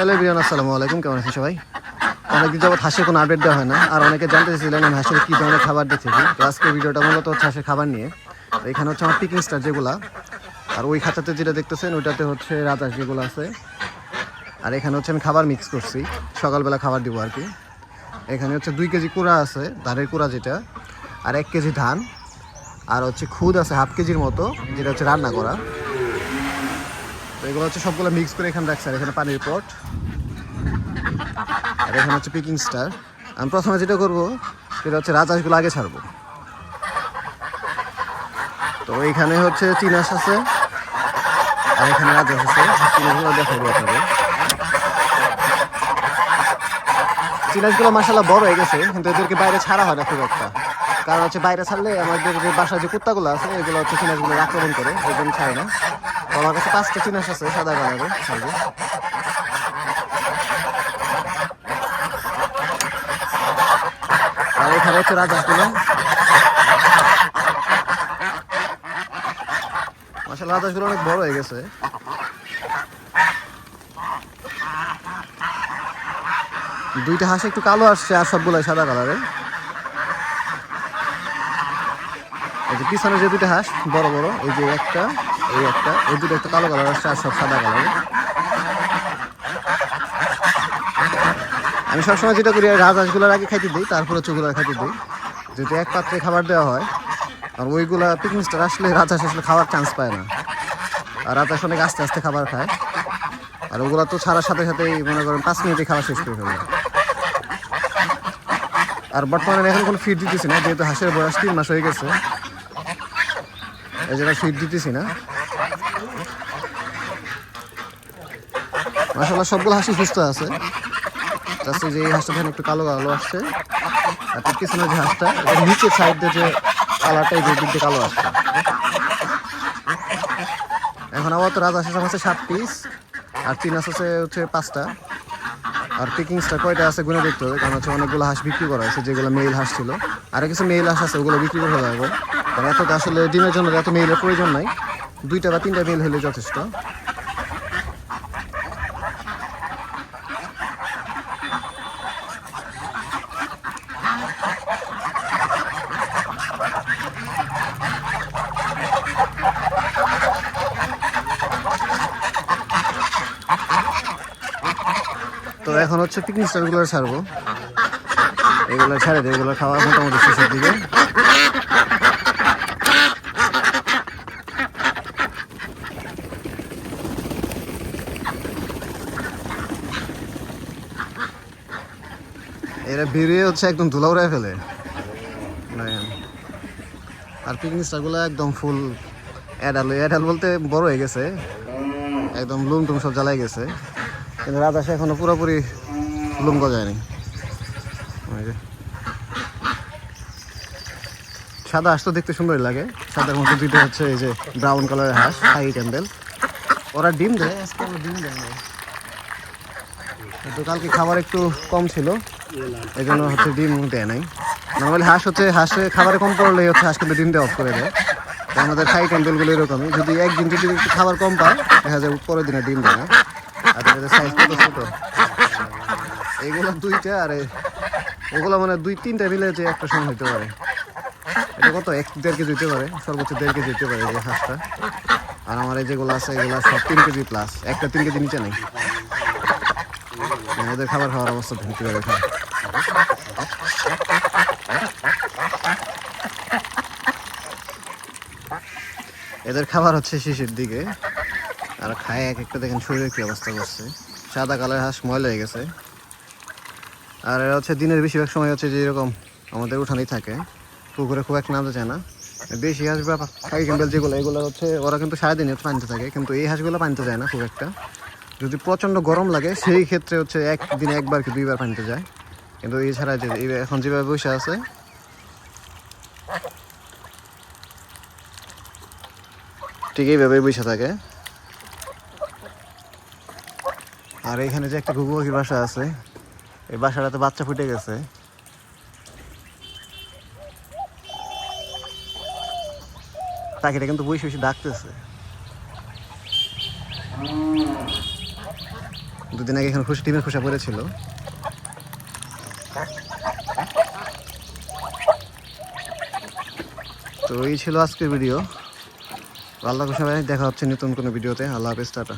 Hello বিরিয়ান আসসালামু আলাইকুম। কেমন আছেন সবাই? অনেকদিন যাবত হাঁসের কোনো আপডেট দেওয়া হয় না। আর অনেকে জানতে চাইছিলেন আমি হাঁসের কী ধরনের খাবার দিচ্ছি তো আজকে ভিডিওটা মূলত হচ্ছে হাঁসের খাবার নিয়ে। তো এখানে হচ্ছে আমার পিকিং স্টার যেগুলা, আর ওই খাঁচাতে যেটা দেখতেছেন, ওইটাতে হচ্ছে রাতাস যেগুলো আছে। আর এখানে হচ্ছে আমি খাবার মিক্স করছি। সকালবেলা খাবার দিব আর কি। এখানে হচ্ছে দুই কেজি কুড়া আছে, ধানের কুড়া যেটা, আর এক কেজি ধান। আর হচ্ছে খুদ আছে, হাফ কেজির মতো, যেটা হচ্ছে রান্না করা। তো এগুলো হচ্ছে সবগুলো মিক্স করে এখানে রাখছে। আর এখানে পানির পট আর এখানে হচ্ছে পিকিং স্টার আমি প্রথমে যেটা করব, সেটা হচ্ছে রাজহাঁসগুলো আগে ছাড়বো। তো এইখানে হচ্ছে চিনাস আছে, আর এখানে রাজহাঁস আছে। চিনাসগুলো দেখাবো আপনাদের। চিনাসগুলো মাসাল্লাহ বড় হয়ে গেছে, কিন্তু এদেরকে বাইরে ছাড়া হয় না খুব একটা। কারণ হচ্ছে বাইরে ছাড়লে আমাদের যে বাসায় যে কুত্তাগুলো আছে, এগুলো হচ্ছে চিনাসগুলো আক্রমণ করে জন্য ছাড়ে না। আমার কাছে পাঁচটা চিনাস আছে সাদা কালারের আর এখানে হচ্ছে রাজহাঁসগুলো মাসাল্লাহ রাজহাঁসগুলো অনেক বড় হয়ে গেছে। দুইটা হাঁস একটু কালো আসছে আর সবগুলাই সাদা কালারের। পিছনে যে দুইটা হাঁস, বড় বড়, এই যে একটা। এই একটা। এই দুটো একটা কালো কালার আসছে আর সব সাদা কালারের আমি সবসময় যেটা করি রাজহাঁসগুলোর আগে খাইতে দিই, তারপরে চুগুলার খাইতে দিই। যদি এক পাত্রে খাবার দেওয়া হয়, আর ওইগুলা পিকনিক স্টার আসলে রাজহাঁস আসলে খাওয়ার চান্স পায় না। আর রাজহাঁস অনেক আস্তে আস্তে খাবার খায়। আর ওগুলা তো ছাড়ার সাথে সাথেই, মনে করেন, পাঁচ মিনিটে খাওয়া শেষ করে ফেলবে আর বর্তমানে এখন কোনো ফিড দিতেছি না, যেহেতু হাঁসের বয়স তিন মাস হয়ে গেছে। এই জন্য ফিড দিতেছি না। মাসাল্লাহ সবগুলো হাসি সুস্থ আছে। যে এই হাঁসটা একটু কালো কালো আসছে, আর তার পিছনে যে হাঁসটা নিচের সাইড দিয়ে যে কালারটা, এই দিক দিয়ে কালো আসছে। এখন আবার তো রাজা শেষ আছে সাত পিস আর তিন আছে হচ্ছে পাঁচটা। আর পিকিংসটা কয়টা আছে গুনে দেখতে হবে, কারণ হচ্ছে অনেকগুলো হাঁস বিক্রি করা হয়েছে, যেগুলো মেল হাঁস ছিল। আর কিছু মেল হাঁস আছে, ওগুলো বিক্রি করে যাবে কারণ এত আসলে ডিমের জন্য এত মেলের প্রয়োজন নাই। দুইটা বা তিনটা মেল হলে যথেষ্ট। তো এখন হচ্ছে পিকনিক স্টারগুলো ছাড়বো। এগুলো ছাড়ে দেয় এগুলো খাওয়া মোটামুটি শেষের দিকে। এরা বেরিয়ে হচ্ছে একদম ধুলা উড়ায় ফেলে। আর পিকনিক স্টারগুলো একদম ফুল অ্যাডাল অ্যাডাল বলতে বড় হয়ে গেছে। একদম লুম টুম সব জ্বালাই গেছে। কিন্তু রাজাসে এখনও পুরোপুরি লুম গজায়নি। সাদা হাঁস তো দেখতে সুন্দরই লাগে। সাদার মধ্যে দুইটা হচ্ছে এই যে ব্রাউন কালারের হাঁস হাই ক্যান্ডেল ওরা ডিম দেয়, আজকে ডিম দেয় না। কালকে খাবার একটু কম ছিল। এই জন্য হচ্ছে ডিম দেয় নাই। নর্মালি হাঁস হচ্ছে হাঁসে খাবারে কম পড়লে হচ্ছে হাঁস কিন্তু ডিম দেওয়া অফ করে দেয়। আমাদের খাই ক্যান্ডেলগুলো এরকমই। যদি একদিন যদি খাবার কম পায়, দেখা যায় পরের দিনে ডিম দেয় না। আর এদের সাইজ কত ছোট। এগুলো দুইটা আর ওগুলো মানে দুই তিনটা মিলে যে একটা সময় হতে পারে। এটা কত? এক দেড় কেজি হতে পারে। সর্বোচ্চ দেড় কেজি হতে পারে যে হাঁসটা। আর আমার এই যেগুলো আছে, এগুলো সব তিন কেজি প্লাস একটা তিন কেজি নিচে নেই। মানে এদের খাবার খাওয়ার অবস্থা ধরতে পারে এদের খাবার হচ্ছে শিশির দিকে। আর খায় এক একটা, দেখেন শরীরের কি অবস্থা করছে। সাদা কালার হাঁস ময়লা হয়ে গেছে। আর এরা হচ্ছে দিনের বেশিরভাগ সময় হচ্ছে যে এরকম আমাদের উঠানেই থাকে। পুকুরে খুব একটা নামতে চায় না। বেশি হাঁস বা ক্যাম্বেল যেগুলো, এগুলো হচ্ছে ওরা কিন্তু সারাদিন পানিতে থাকে, কিন্তু এই হাঁসগুলো পানিতে যায় না খুব একটা। যদি প্রচণ্ড গরম লাগে, সেই ক্ষেত্রে হচ্ছে একদিনে একবার কি দুইবার পানিতে যায়। কিন্তু এছাড়া যে এখন যেভাবে বসে আছে, ঠিক এইভাবে বসে থাকে। আর এখানে যে একটা ঘুঘু পাখির বাসা আছে, এই বাসাটাতে বাচ্চা ফুটে গেছে। পাখিটা কিন্তু বসে বসে ডাকতেছে। দুদিন আগে এখানে খুশি ডিমের খোসা পড়েছিল। তো এই ছিল আজকের ভিডিও। আল্লাহ খুশি দেখা হচ্ছে নতুন কোনো ভিডিওতে। আল্লাহ হাফেজ, টাটা।